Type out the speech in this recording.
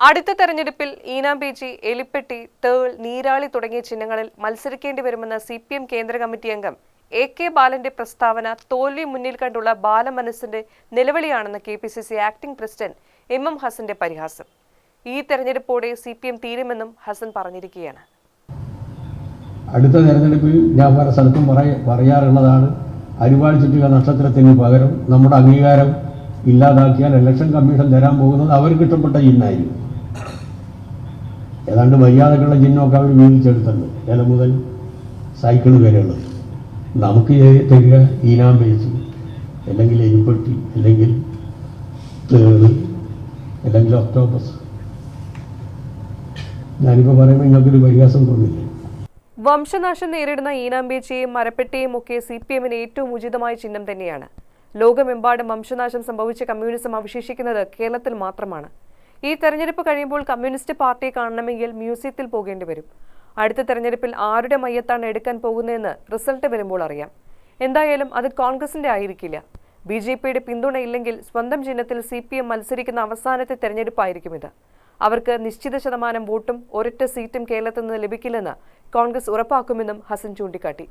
അടുത്ത തെരഞ്ഞെടുപ്പിൽ ഈനാംപേജി എലിപ്പെട്ടി തേൾ നീരാളി തുടങ്ങിയ ചിഹ്നങ്ങളിൽ മത്സരിക്കേണ്ടി വരുമെന്ന സി പി എം കേന്ദ്ര കമ്മിറ്റി അംഗം എ കെ ബാലന്റെ പ്രസ്താവന തോൽവി മുന്നിൽ കണ്ടുള്ള ബാലമനസ്സിന്റെ നിലവിളിയാണെന്ന് K P C C acting president M M ഹസന്റെ പരിഹാസം. ഈ തെരഞ്ഞെടുപ്പോടെ സി പി എം തീരുമെന്നും ഹസൻ പറഞ്ഞിരിക്കുകയാണ്. അടുത്ത തെരഞ്ഞെടുപ്പിൽ ഞാൻ പല സ്ഥലത്തും പറയാറുള്ളതാണ് അരിവാൾ ചുറ്റുക നക്ഷത്രത്തിന് പകരം നമ്മുടെ അംഗീകാരം ഇല്ലാതാക്കിയാൽ ഇലക്ഷൻ കമ്മീഷൻ തരാൻ പോകുന്നത് അവർക്ക് ഇഷ്ടപ്പെട്ട ചിഹ്നമായിരിക്കും ഏതാണ്ട് മര്യാദക്കുള്ള ചിഹ്നമൊക്കെ അവർ വീതിച്ചെടുത്തുണ്ട് ഇല മുതൽ സൈക്കിൾ വരെയുള്ളത്. നമുക്ക് തരിക ഈനാം പേച്ച് അല്ലെങ്കിൽ എരിപ്പെട്ടി അല്ലെങ്കിൽ തേൾ അല്ലെങ്കിൽ ഒക്ടോബസ് ഞാനിപ്പോൾ പറയുമ്പോൾ നിങ്ങൾക്കൊരു പരിഹാസം തോന്നില്ലേ? വംശനാശം നേരിടുന്ന ഈനാമ്പേച്ചിയെയും മരപ്പെട്ടിയും ഒക്കെ സി പി എമ്മിന് ഏറ്റവും ഉചിതമായ ചിഹ്നം തന്നെയാണ്. ലോകമെമ്പാടും വംശനാശം സംഭവിച്ച കമ്മ്യൂണിസം അവശേഷിക്കുന്നത് കേരളത്തിൽ മാത്രമാണ്. ഈ തെരഞ്ഞെടുപ്പ് കഴിയുമ്പോൾ കമ്മ്യൂണിസ്റ്റ് പാർട്ടിയെ കാണണമെങ്കിൽ മ്യൂസിയത്തിൽ പോകേണ്ടി വരും. അടുത്ത തെരഞ്ഞെടുപ്പിൽ ആരുടെ മയ്യത്താണ് എടുക്കാൻ പോകുന്നതെന്ന് റിസൾട്ട് വരുമ്പോൾ അറിയാം. എന്തായാലും അത് കോൺഗ്രസിന്റെ ആയിരിക്കില്ല. ബി ജെ പിയുടെ പിന്തുണ ഇല്ലെങ്കിൽ സ്വന്തം ചിഹ്നത്തിൽ സി പി എം മത്സരിക്കുന്ന അവസാനത്തെ തെരഞ്ഞെടുപ്പായിരിക്കും ഇത്. അവർക്ക് നിശ്ചിത ശതമാനം വോട്ടും ഒരൊറ്റ സീറ്റും കേരളത്തിൽ നിന്ന് ലഭിക്കില്ലെന്ന് കോൺഗ്രസ് ഉറപ്പാക്കുമെന്നും ഹസൻ ചൂണ്ടിക്കാട്ടി.